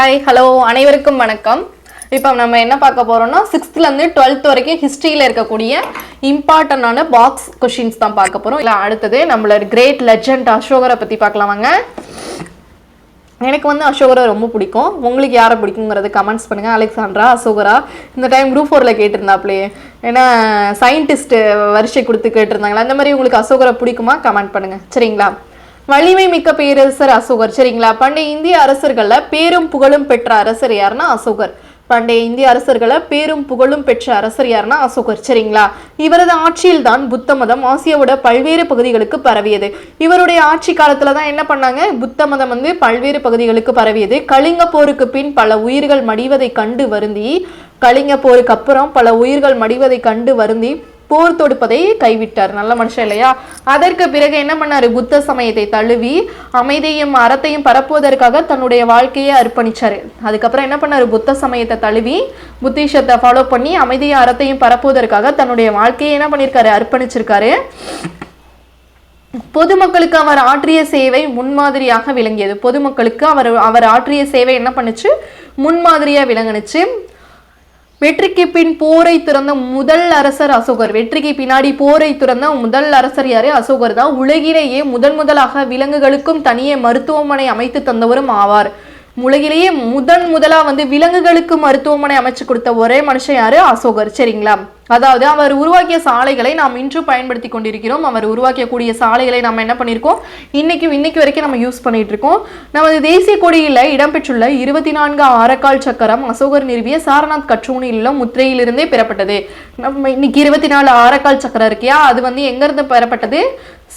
Hi hello அனைவருக்கும் வணக்கம். இப்போ நம்ம என்ன பார்க்க போகிறோம்னா சிக்ஸ்த்லேருந்து டுவெல்த் வரைக்கும் ஹிஸ்ட்ரியில் இருக்கக்கூடிய இம்பார்ட்டண்டான பாக்ஸ் கொஷின்ஸ் தான் பார்க்க போகிறோம் இல்லை அடுத்தது நம்மளோட கிரேட் லெஜண்ட் அசோகரை பற்றி பார்க்கலாம் வாங்க. எனக்கு வந்து அசோகரை ரொம்ப பிடிக்கும். உங்களுக்கு யாரை பிடிக்குங்கிறது கமெண்ட்ஸ் பண்ணுங்கள் அலெக்சாண்ட்ரா அசோகரா இந்த டைம் குரூப் ஃபோரில் கேட்டிருந்தாப்லையே ஏன்னா சயின்டிஸ்ட்டு வரிசை கொடுத்து கேட்டிருந்தாங்களா அந்த மாதிரி உங்களுக்கு அசோகரை பிடிக்குமா? கமெண்ட் பண்ணுங்கள் சரிங்களா? வலிமை மிக்க பேரரசர் அசோகர். சரிங்களா? பண்டைய இந்திய அரசர்கள பேரும் புகழும் பெற்ற அரசர் யாருன்னா அசோகர். பண்டைய இந்திய அரசர்களை பேரும் புகழும் பெற்ற அரசர் யாருன்னா அசோகர். சரிங்களா? இவரது ஆட்சியில் தான் புத்த மதம் ஆசியாவோட பல்வேறு பகுதிகளுக்கு பரவியது. இவருடைய ஆட்சி காலத்துல தான் என்ன பண்ணாங்க? புத்த மதம் வந்து பல்வேறு பகுதிகளுக்கு பரவியது. கலிங்க போருக்கு பின் பல உயிர்கள் மடிவதை கண்டு வருந்தி கலிங்க போருக்கு அப்புறம் பல உயிர்கள் மடிவதை கண்டு வருந்தி போர் தொடுப்பதை கைவிட்டார். நல்ல மனுஷன் இல்லையா? அதற்கு பிறகு என்ன பண்ணாரு? புத்த சமயத்தை தழுவி அமைதியும் அறத்தையும் பரப்புவதற்காக தன்னுடைய வாழ்க்கையை அர்ப்பணிச்சாரு. அதுக்கப்புறம் என்ன பண்ணாரு? புத்த சமயத்தை தழுவி புத்திஷத்தை ஃபாலோ பண்ணி அமைதியும் அறத்தையும் பரப்புவதற்காக தன்னுடைய வாழ்க்கையை என்ன பண்ணியிருக்காரு அர்ப்பணிச்சிருக்காரு. பொதுமக்களுக்கு அவர் ஆற்றிய சேவை முன்மாதிரியாக விளங்கியது. பொதுமக்களுக்கு அவர் அவர் ஆற்றிய சேவை என்ன பண்ணுச்சு? முன்மாதிரியாக விளங்குனுச்சு. வெற்றிக்கு பின் போரை திறந்த முதல் அரசர் அசோகர். வெற்றிக்கு பின்னாடி போரை திறந்த முதல் அரசர் யாரு? அசோகர் தான். உலகிலேயே முதன் முதலாக விலங்குகளுக்கும் தனியே மருத்துவமனை அமைத்து தந்தவரும் ஆவார். உலகிலேயே முதன் முதலா வந்து விலங்குகளுக்கு மருத்துவமனை அமைச்சு கொடுத்த ஒரே மனுஷன் யாரு? அசோகர். சரிங்களா? அதாவது அவர் உருவாக்கிய சாலைகளை நாம் இன்று பயன்படுத்தி கொண்டிருக்கிறோம். அவர் உருவாக்கக்கூடிய சாலைகளை நம்ம என்ன பண்ணியிருக்கோம் இன்னைக்கு இன்னைக்கு வரைக்கும் நம்ம யூஸ் பண்ணிட்டு இருக்கோம். நமது தேசிய கொடியில் இடம்பெற்றுள்ள இருபத்தி நான்கு ஆரக்கால் சக்கரம் அசோகர் நிறுவிய சாரநாத் கற்றூணியிலும் முத்திரையிலிருந்தே பெறப்பட்டது. நம்ம இன்னைக்கு இருபத்தி நாலு ஆரக்கால் சக்கரம் இருக்கியா? அது வந்து எங்கேருந்து பெறப்பட்டது?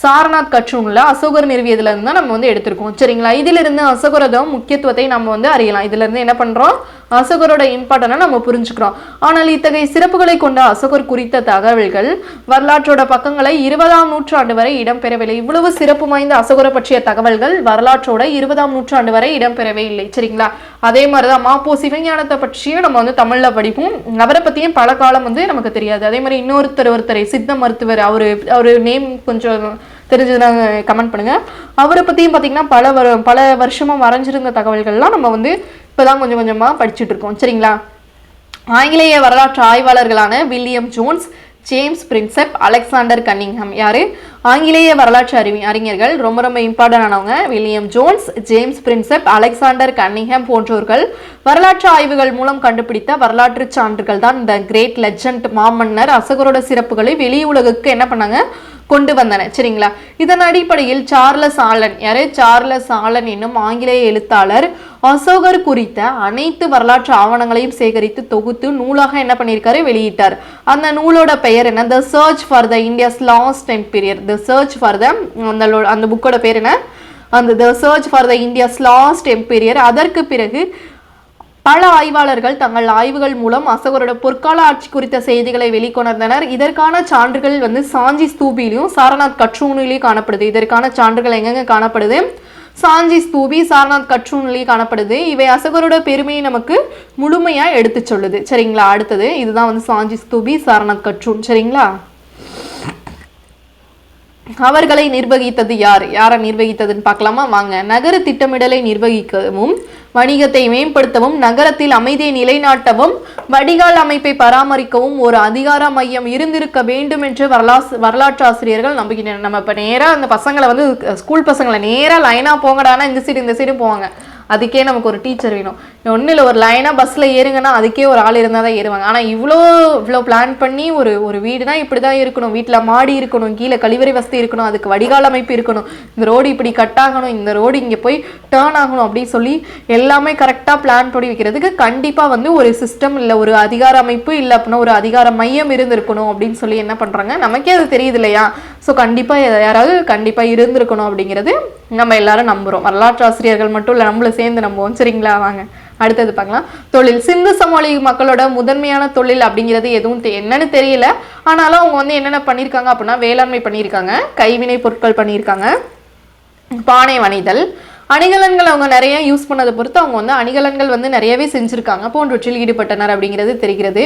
சாரநாத் கற்றூனில் அசோகர் நிறுவியதுல இருந்து தான் நம்ம வந்து எடுத்திருக்கோம். சரிங்களா? இதிலிருந்து அசோகரதம் முக்கியத்துவத்தை நம்ம வந்து அறியலாம். இதுல இருந்து என்ன பண்றோம்? அசோகரோட இம்பார்ட்டனை நம்ம புரிஞ்சுக்கிறோம். ஆனால் இத்தகைய சிறப்புகளை கொண்ட அசோகர் குறித்த தகவல்கள் வரலாற்றோட பக்கங்களை இருபதாம் நூற்றாண்டு வரை இடம்பெறவில்லை. இவ்வளவு சிறப்பு வாய்ந்த அசோகரை பற்றிய தகவல்கள் வரலாற்றோட இருபதாம் நூற்றாண்டு வரை இடம்பெறவே இல்லை. சரிங்களா? அதே மாதிரிதான் மாப்போ சிவஞானத்தை பற்றியும் நம்ம வந்து தமிழ்ல படிப்போம். அவரை பத்தியும் பல காலம் வந்து நமக்கு தெரியாது. அதே மாதிரி இன்னொருத்தர் ஒருத்தர் சித்த மருத்துவர் அவரு அவரு நேம் கொஞ்சம் தெரிஞ்சதுன்னா கமெண்ட் பண்ணுங்க. அவரை பத்தியும் பாத்தீங்கன்னா பல வரு பல வருஷமா மறைஞ்சிருந்த தகவல்கள்லாம் நம்ம வந்து இப்பதான் கொஞ்சம் கொஞ்சமா படிச்சுட்டு இருக்கோம். சரிங்களா? ஆங்கிலேய வரலாற்று ஆய்வாளர்களான William Jones James Prinsep Alexander Cunningham யார்? ஆங்கிலேய வரலாற்று அறிவி அறிஞர்கள் ரொம்ப ரொம்ப இம்பார்ட்டன் ஆனவங்க William Jones James Prinsep Alexander Cunningham போன்றோர்கள். வரலாற்று ஆய்வுகள் மூலம் கண்டுபிடித்த வரலாற்று சான்றுகள் தான் இந்த கிரேட் லெஜண்ட் மாமன்னர் அசகரோட சிறப்புகளை வெளி உலகுக்கு என்ன பண்ணாங்க? கொண்டு வந்தன. சரிங்களா? இதன் அடிப்படையில் சார்லஸ் ஆலன் யாரு? சார்லஸ் ஆலன் என்னும் ஆங்கிலேய எழுத்தாளர் அசோகர் குறித்த அனைத்து வரலாற்று ஆவணங்களையும் சேகரித்து தொகுத்து நூலாக என்ன பண்ணியிருக்காரு? வெளியிட்டார். அந்த நூலோட பெயர் என்ன? The search for the India's lost emperor the search for the அந்த அந்த புக்கோட பேர் என்ன? அந்த the search for the India's lost emperor அதற்கு பிறகு பல ஆய்வாளர்கள் தங்கள் ஆய்வுகள் மூலம் அசோகரோட பொற்கால ஆட்சி குறித்த செய்திகளை வெளிக்கொணர்ந்தனர். இதற்கான சான்றுகள் வந்து சாஞ்சி ஸ்தூபிலையும் சாரநாத் கற்றூனிலையும் காணப்படுது. இதற்கான சான்றுகள் எங்கெங்க காணப்படுது? சாஞ்சி ஸ்தூபி சாரநாத் கற்றூனிலையும் காணப்படுது. இவை அசோகரோட பெருமையை நமக்கு முழுமையாக எடுத்து சொல்லுது. சரிங்களா? அடுத்தது இதுதான் வந்து சாஞ்சி ஸ்தூபி சாரநாத் கற்றூன் சரிங்களா? அவர்களை நிர்வகித்தது யார்? யாரை நிர்வகித்ததுன்னு பார்க்கலாமா? வாங்க. நகர திட்டமிடலை நிர்வகிக்கவும் வணிகத்தை மேம்படுத்தவும் நகரத்தில் அமைதியை நிலைநாட்டவும் வடிகால் அமைப்பை பராமரிக்கவும் ஒரு அதிகார மையம் இருந்திருக்க வேண்டும் என்று வரலாற்று வரலாற்று ஆசிரியர்கள் நம்புகின்றனர். நம்ம இப்போ நேராக அந்த பசங்களை வந்து ஸ்கூல் பசங்களை நேராக லைனாக போங்கடானா இந்த சைடு இந்த சைடு போவாங்க. அதுக்கே நமக்கு ஒரு டீச்சர் வேணும். ஒன்றும் இல்லை ஒரு லைனாக பஸ்ஸில் ஏறுங்கன்னா அதுக்கே ஒரு ஆள் இருந்தால் தான் ஏறுவாங்க. ஆனால் இவ்வளோ இவ்வளோ பிளான் பண்ணி ஒரு ஒரு வீடுனா இப்படி தான் இருக்கணும். வீட்டில் மாடி இருக்கணும் கீழே கழிவறை வசதி இருக்கணும் அதுக்கு வடிகால் அமைப்பு இருக்கணும். இந்த ரோடு இப்படி கட் ஆகணும் இந்த ரோடு இங்கே போய் டேர்ன் ஆகணும் அப்படின்னு சொல்லி எல்லாமே கரெக்டாக பிளான் பண்ணி வைக்கிறதுக்கு கண்டிப்பாக வந்து ஒரு சிஸ்டம் இல்லை ஒரு அதிகார அமைப்பு இல்லை அப்படின்னா ஒரு அதிகார மையம் இருந்திருக்கணும் அப்படின்னு சொல்லி என்ன பண்ணுறாங்க நமக்கே அது தெரியுது இல்லையா? ஸோ கண்டிப்பாக யாராவது கண்டிப்பாக இருந்திருக்கணும் அப்படிங்கிறது நம்ம எல்லாரும் நம்புகிறோம் வரலாற்று ஆசிரியர்கள் மட்டும் இல்லை நம்மளும் சேர்ந்து நம்புவோம். சரிங்களா? வாங்க. அடுத்தது பார்க்கலாம். தொழில். சிந்து சமவெளி மக்களோட முதன்மையான தொழில் அப்படிங்கிறது எதுவும் தெ- என்னன்னு தெரியல. ஆனாலும் அவங்க வந்து என்னென்ன பண்ணியிருக்காங்க அப்படின்னா வேளாண்மை பண்ணியிருக்காங்க கைவினை பொருட்கள் பண்ணியிருக்காங்க பானை வணிதல் அணிகலன்கள் அவங்க நிறைய யூஸ் பண்ணதை பொறுத்து அவங்க வந்து அணிகலன்கள் வந்து நிறையவே செஞ்சுருக்காங்க. போன்றவற்றில் ஈடுபட்டனர் அப்படிங்கிறது தெரிகிறது.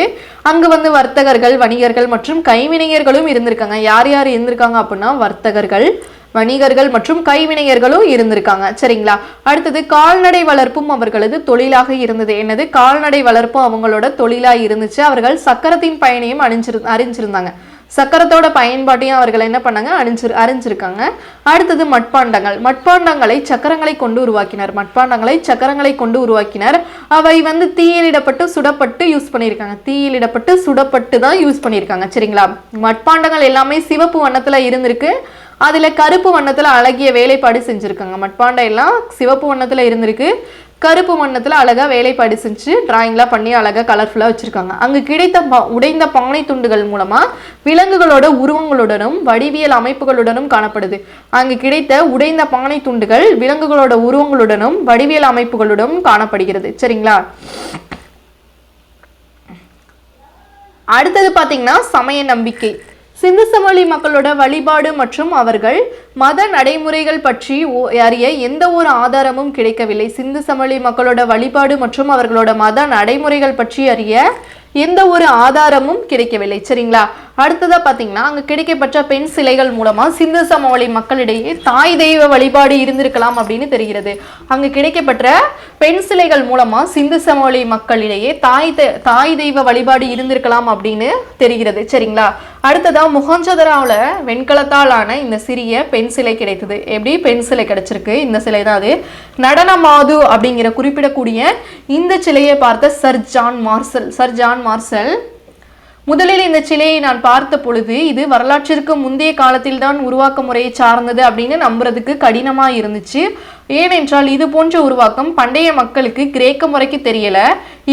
அங்கு வந்து வர்த்தகர்கள் வணிகர்கள் மற்றும் கைவினைஞர்களும் இருந்திருக்காங்க. யார் யார் இருந்திருக்காங்க அப்படின்னா வர்த்தகர்கள் வணிகர்கள் மற்றும் கைவினைஞர்களும் இருந்திருக்காங்க. சரிங்களா? அடுத்தது கால்நடை வளர்ப்பும் அவர்களது தொழிலாக இருந்தது. என்னது? கால்நடை வளர்ப்பும் அவங்களோட தொழிலாக இருந்துச்சு. அவர்கள் சக்கரத்தின் பயனையும் அணிஞ்சிரு அறிஞ்சிருந்தாங்க. சக்கரத்தோட பயன்பாட்டையும் அவர்கள் என்ன பண்ணாங்க? அணிஞ்சிரு அறிஞ்சிருக்காங்க. அடுத்தது மட்பாண்டங்கள். மட்பாண்டங்களை சக்கரங்களை கொண்டு உருவாக்கினர். மட்பாண்டங்களை சக்கரங்களை கொண்டு உருவாக்கினர். அவை வந்து தீயிலிடப்பட்டு சுடப்பட்டு யூஸ் பண்ணியிருக்காங்க. தீயிலிடப்பட்டு சுடப்பட்டு தான் யூஸ் பண்ணியிருக்காங்க. சரிங்களா? மட்பாண்டங்கள் எல்லாமே சிவப்பு வண்ணத்தில் இருந்திருக்கு. அதில் கருப்பு வண்ணத்தில் அழகிய வேலைப்பாடு செஞ்சுருக்காங்க. மட்பாண்டையெல்லாம் சிவப்பு வண்ணத்தில் இருந்திருக்கு. கருப்பு வண்ணத்தில் அழகாக வேலைப்பாடு செஞ்சு டிராயிங்லாம் பண்ணி அழகாக கலர்ஃபுல்லாக வச்சுருக்காங்க. அங்கே கிடைத்த பா- உடைந்த பானை துண்டுகள் மூலமாக விலங்குகளோட உருவங்களுடனும் வடிவியல் அமைப்புகளுடனும் காணப்படுது. அங்கு கிடைத்த உடைந்த பானை துண்டுகள் விலங்குகளோட உருவங்களுடனும் வடிவியல் அமைப்புகளுடனும் காணப்படுகிறது. சரிங்களா? அடுத்தது பார்த்தீங்கன்னா சமய நம்பிக்கை. சிந்து சமவெளி மக்களோட வழிபாடு மற்றும் அவர்கள் மத நடைமுறைகள் பற்றி ஓ- அறிய எந்த ஒரு ஆதாரமும் கிடைக்கவில்லை. சிந்து சமவெளி மக்களோட வழிபாடு மற்றும் அவர்களோட மத நடைமுறைகள் பற்றி அறிய எந்த ஒரு ஆதாரமும் கிடைக்கவில்லை. சரிங்களா? அடுத்ததாக பார்த்தீங்கன்னா அங்கே கிடைக்கப்பட்ட பெண் சிலைகள் மூலமாக சிந்து சமவெளி மக்களிடையே தாய் தெய்வ வழிபாடு இருந்திருக்கலாம் அப்படின்னு தெரிகிறது. அங்கே கிடைக்கப்பட்ட பெண் சிலைகள் மூலமா சிந்து சமவெளி மக்களிடையே தாய் தெ- தாய் தெய்வ வழிபாடு இருந்திருக்கலாம் அப்படின்னு தெரிகிறது. சரிங்களா? அடுத்ததா முகஞ்சதராவில் வெண்கலத்தால் ஆன இந்த சிறிய பெண் சிலை கிடைத்தது. எப்படி பெண் சிலை கிடைச்சிருக்கு? இந்த சிலை தான் அது. நடனமாது அப்படிங்கிற குறிப்பிடக்கூடிய இந்த சிலையை பார்த்த sir John Marshall. Sir John Marshall முதலில் இந்த சிலையை நான் பார்த்த பொழுது இது வரலாற்றிற்கு முந்தைய காலத்தில் தான் உருவாக்க முறையை சார்ந்தது அப்படின்னு நம்புறதுக்கு கடினமா இருந்துச்சு. ஏனென்றால் இது போன்ற உருவாக்கம் பண்டைய மக்களுக்கு கிரேக்க முறைக்கு தெரியல.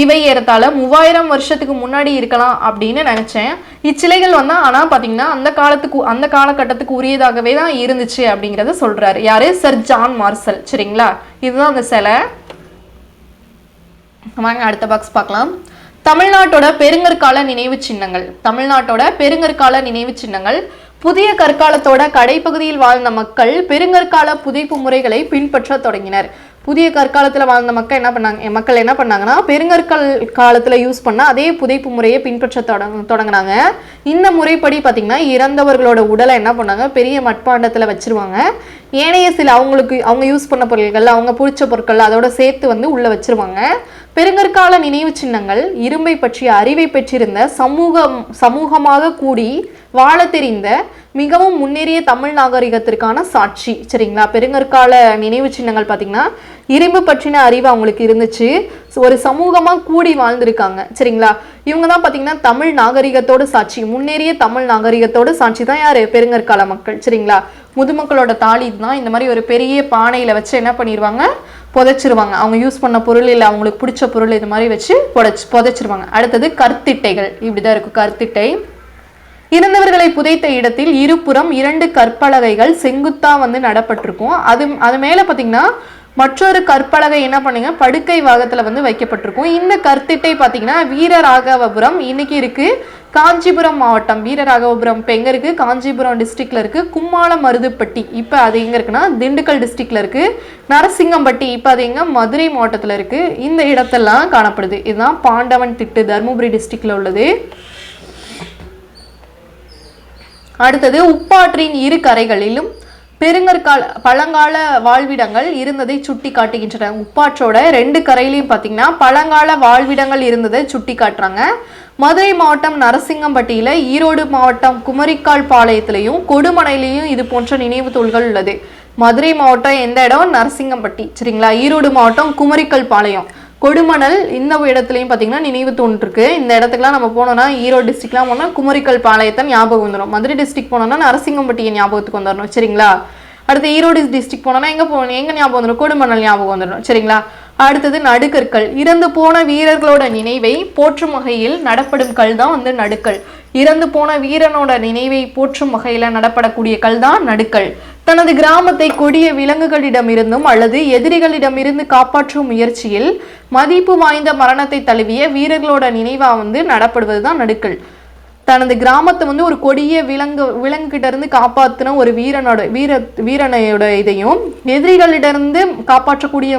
இவை ஏறத்தாழ மூவாயிரம் வருஷத்துக்கு முன்னாடி இருக்கலாம் அப்படின்னு நினைச்சேன். இச்சிலைகள் வந்து ஆனா பாத்தீங்கன்னா அந்த காலத்துக்கு அந்த காலகட்டத்துக்கு உரியதாகவே தான் இருந்துச்சு அப்படிங்கிறத சொல்றாரு. யாரு? Sir John Marshall. சரிங்களா? இதுதான் அந்த சிலை. வாங்க அடுத்த பாக்ஸ் பார்க்கலாம். தமிழ்நாட்டோட பெருங்கற்கால நினைவு சின்னங்கள். தமிழ்நாட்டோட பெருங்கற்கால நினைவு சின்னங்கள். புதிய கற்காலத்தோட கடைப்பகுதியில் வாழ்ந்த மக்கள் பெருங்கற்கால புதைப்பு முறைகளை பின்பற்ற தொடங்கினர். புதிய கற்காலத்தில் வாழ்ந்த மக்கள் என்ன பண்ணாங்க மக்கள் என்ன பண்ணாங்கன்னா பெருங்கற்கால் காலத்தில் யூஸ் பண்ண அதே புதைப்பு முறையை பின்பற்ற தொடங்க தொடங்கினாங்க. இந்த முறைப்படி பார்த்திங்கன்னா இறந்தவர்களோட உடலை என்ன பண்ணாங்க பெரிய மட்பாண்டத்தில் வச்சிருவாங்க. ஏனைய சில அவங்களுக்கு அவங்க யூஸ் பண்ண பொருட்கள் அவங்க பிடிச்ச பொருட்கள் அதோட சேர்த்து வந்து உள்ள வச்சிருவாங்க. பெருங்கற்கால நினைவு சின்னங்கள் இரும்பை பற்றிய அறிவை பெற்றிருந்த சமூகம் சமூகமாக கூடி வாழ தெரிந்த மிகவும் முன்னேறிய தமிழ் நாகரிகத்திற்கான சாட்சி. சரிங்களா? பெருங்கற்கால நினைவு சின்னங்கள் பார்த்தீங்கன்னா இரும்பு பற்றின அறிவு அவங்களுக்கு இருந்துச்சு. ஒரு சமூகமாக கூடி வாழ்ந்திருக்காங்க. சரிங்களா? இவங்க தான் பார்த்தீங்கன்னா தமிழ் நாகரிகத்தோட சாட்சி. முன்னேறிய தமிழ் நாகரிகத்தோட சாட்சி தான் யார்? பெருங்கற்கால மக்கள். சரிங்களா? முதுமக்களோட தாலி தான் இந்த மாதிரி ஒரு பெரிய பானையில் வச்சு என்ன பண்ணிடுவாங்க புதைச்சிருவாங்க. அவங்க யூஸ் பண்ண பொருள் இல்லை அவங்களுக்கு பிடிச்ச பொருள் இது மாதிரி வச்சு புதைச்சி புதைச்சிருவாங்க. அடுத்தது கற்திட்டைகள் இப்படிதான் இருக்கும். கருத்திட்டை. இறந்தவர்களை புதைத்த இடத்தில் இருபுறம் இரண்டு கற்பலகைகள் செங்குத்தா வந்து நடப்பட்டிருக்கும். அது அது மேல பாத்தீங்கன்னா மற்றொரு கற்பலகை என்ன பண்ணுங்க? படுக்கை வாகத்தில் வந்து வைக்கப்பட்டிருக்கும். இந்த கற்திட்டை பாத்தீங்கன்னா வீரராகவபுரம் இன்னைக்கு இருக்கு. காஞ்சிபுரம் மாவட்டம். வீரராகவபுரம் இப்போ எங்க இருக்கு? காஞ்சிபுரம் டிஸ்ட்ரிக்ட்ல இருக்கு. கும்மாளம் மருதுப்பட்டி. இப்போ அது எங்க இருக்குன்னா திண்டுக்கல் டிஸ்ட்ரிக்ட்ல இருக்கு. நரசிங்கம்பட்டி. இப்போ அது எங்க? மதுரை மாவட்டத்துல இருக்கு. இந்த இடத்தெல்லாம் காணப்படுது. இதுதான் பாண்டவன் திட்டு தருமபுரி டிஸ்ட்ரிக்ட்ல உள்ளது. அடுத்தது உப்பாற்றின் இரு கரைகளிலும் பெருங்கற்கால பழங்கால வாழ்விடங்கள் இருந்ததை சுட்டி காட்டுகின்றன உப்பாற்றோட ரெண்டு கரையிலையும் பார்த்தீங்கன்னா பழங்கால வாழ்விடங்கள் இருந்ததை சுட்டி காட்டுறாங்க மதுரை மாவட்டம் நரசிங்கம்பட்டியில் ஈரோடு மாவட்டம் குமரிக்கால் பாளையத்திலையும் கொடுமனையிலையும் இது போன்ற நினைவு தூள்கள் உள்ளது. மதுரை மாவட்டம் எந்த இடம்? நரசிங்கம்பட்டி. சரிங்களா? ஈரோடு மாவட்டம் குமரிக்கல் பாளையம். கொடுமணல் இந்த இடத்துலையும் பார்த்தீங்கன்னா நினைவு தூண் இருக்கு. இந்த இடத்துக்குலாம் நம்ம போனோம்னா ஈரோடு டிஸ்ட்ரிக்ட்லாம் போனால் குமரிக்கல் பாளையத்தை ஞாபகம் வந்துடும் மதுரை டிஸ்ட்ரிக்ட் போனோம்னா நரசிங்கம்பட்டியை ஞாபகத்துக்கு வந்துடணும் சரிங்களா? அடுத்து ஈரோடு டிஸ்ட்ரிக்ட் போனோம்னா எங்கே போகணும் எங்கே ஞாபகம் வந்துடும் கொடுமணல் ஞாபகம் வந்துடும் சரிங்களா? அடுத்தது நடுக்கற்கள். இறந்து போன வீரர்களோட நினைவை போற்றும் வகையில் நடப்படும் கல் தான் வந்து நடுக்கல். இறந்து போன வீரனோட நினைவை போற்றும் வகையில் நடப்படக்கூடிய கல் தான் நடுக்கல். தனது கிராமத்தை கொடிய விலங்குகளிடமிருந்தும் அல்லது எதிரிகளிடமிருந்து காப்பாற்றும் முயற்சியில் மதிப்பு வாய்ந்த மரணத்தை தழுவிய வீரர்களோட நினைவா வந்து நடப்படுவது தான் நடுக்கல். தனது கிராமத்தை வந்து ஒரு கொடிய விலங்கு விலங்குகிட்ட இருந்து காப்பாற்றின ஒரு வீரனோட வீர வீரனையோட இதையும் எதிரிகளிடமிருந்து காப்பாற்றக்கூடிய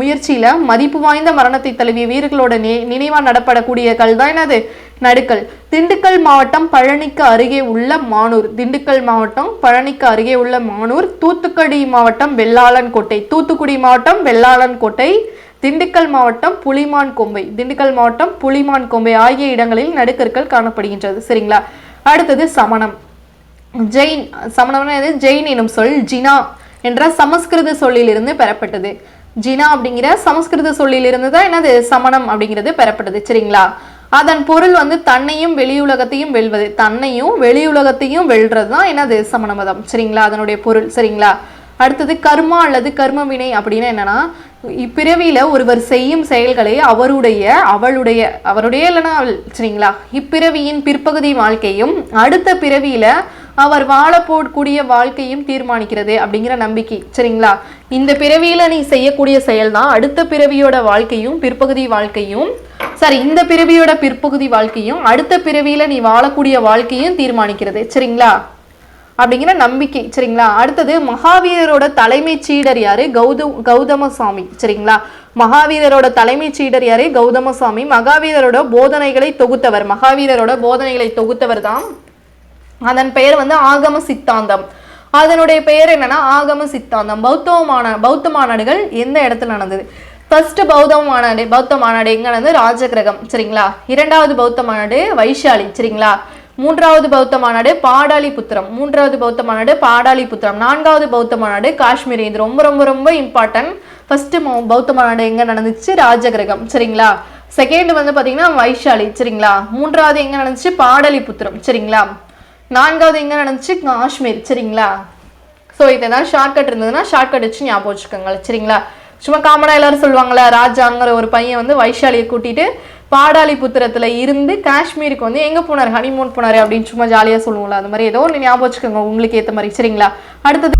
முயற்சியில மதிப்பு வாய்ந்த மரணத்தை தழுவிய வீரர்களோட நே நினைவா நடப்படக்கூடிய கல் தான் என்னது? நடுக்கல். திண்டுக்கல் மாவட்டம் பழனிக்கு அருகே உள்ள மானூர். திண்டுக்கல் மாவட்டம் பழனிக்கு அருகே உள்ள மானூர். தூத்துக்குடி மாவட்டம் வெள்ளாளன் கோட்டை. தூத்துக்குடி மாவட்டம் வெள்ளாளன் கோட்டை. திண்டுக்கல் மாவட்டம் புலிமான் கொம்பை. திண்டுக்கல் மாவட்டம் புலிமான் கொம்பை ஆகிய இடங்களில் நடுக்கற்கள் காணப்படுகின்றது. சரிங்களா? அடுத்தது சமணம். ஜெயின் சமணம்னா எது ஜெயின் எனும் சொல் ஜினா என்ற சமஸ்கிருத சொல்லிலிருந்து பெறப்பட்டது. ஜினா அப்படிங்கிற சமஸ்கிருத சொல்லிலிருந்து தான் என்னது? சமணம் அப்படிங்கிறது பெறப்பட்டது. சரிங்களா? அதன் பொருள் வந்து தன்னையும் வெளியுலகத்தையும் வெல்வது. தன்னையும் வெளியுலகத்தையும் வெல்றது தான் என்னது? சமண மதம். சரிங்களா? அதனுடைய பொருள். சரிங்களா? அடுத்தது கர்மா அல்லது கர்ம வினை அப்படின்னா என்னன்னா இப்பிறவியில் ஒருவர் செய்யும் செயல்களை அவருடைய அவளுடைய அவருடைய இல்லைன்னா சரிங்களா? இப்பிறவியின் பிற்பகுதி வாழ்க்கையும் அடுத்த பிறவியில் அவர் வாழப்போடக்கூடிய வாழ்க்கையும் தீர்மானிக்கிறது அப்படிங்கிற நம்பிக்கை சரிங்களா? இந்த பிறவியில் நீ செய்யக்கூடிய செயல் தான் அடுத்த பிறவியோட வாழ்க்கையும் பிற்பகுதி வாழ்க்கையும் சாரி இந்த பிறவியோட பிற்பகுதி வாழ்க்கையும் அடுத்த பிறவியில் நீ வாழக்கூடிய வாழ்க்கையும் தீர்மானிக்கிறது சரிங்களா? அப்படிங்கிற நம்பிக்கை சரிங்களா? அடுத்தது மகாவீரரோட தலைமை சீடர் யாரு? கௌதம் கௌதமசாமி சரிங்களா? மகாவீரரோட தலைமை சீடர் யாரு? கௌதமசாமி. மகாவீரரோட போதனைகளை தொகுத்தவர். மகாவீரரோட போதனைகளை தொகுத்தவர் தான் அதன் பெயர் வந்து ஆகம சித்தாந்தம். அதனுடைய பெயர் என்னன்னா ஆகம சித்தாந்தம். பௌத்த பௌத்த மாநாடுகள் எந்த இடத்துல நடந்தது? ஃபர்ஸ்ட் பௌத்த மாநாடு பௌத்த மாநாடு எங்க நடந்தது? ராஜகிரகம் சரிங்களா? இரண்டாவது பௌத்த மாநாடு வைஷாலி சரிங்களா? மூன்றாவது பௌத்த மாநாடு பாடாலிபுத்திரம் மூன்றாவது பௌத்த மாநாடு பாடாலிபுத்திரம் நான்காவது பௌத்த மாநாடு காஷ்மீர் இது ரொம்ப ரொம்ப ரொம்ப இம்பார்ட்டன்ட் ஃபர்ஸ்ட் பௌத்த மாநாடு எங்க நடந்துச்சு? ராஜகிரகம். சரிங்களா? செகண்ட் வந்து பாத்தீங்கன்னா வைஷாலி. சரிங்களா? மூன்றாவது எங்க நடந்துச்சு? பாடலிபுத்திரம் சரிங்களா? நான்காவது எங்க நடந்துச்சு? காஷ்மீர். சரிங்களா? ஸோ இதெல்லாம் ஷார்ட்கட் இருந்ததுன்னா ஷார்ட்கட் வச்சு ஞாபகம் வச்சுக்கோங்க. சரிங்களா? சும்மா காமனாக எல்லாரும் சொல்லுவாங்கல்ல ராஜாங்கிற ஒரு பையன் வந்து வைஷாலியை கூட்டிட்டு பாடாலிபுத்திரத்துல இருந்து காஷ்மீருக்கு வந்து எங்க போனார்? ஹனிமூன் போனாரு அப்படின்னு சும்மா ஜாலியா சொல்லுவோம்ல அந்த மாதிரி ஏதோ ஒன்று ஞாபகம் வச்சுக்கோங்க உங்களுக்கு ஏத்த மாதிரி. சரிங்களா? அடுத்தது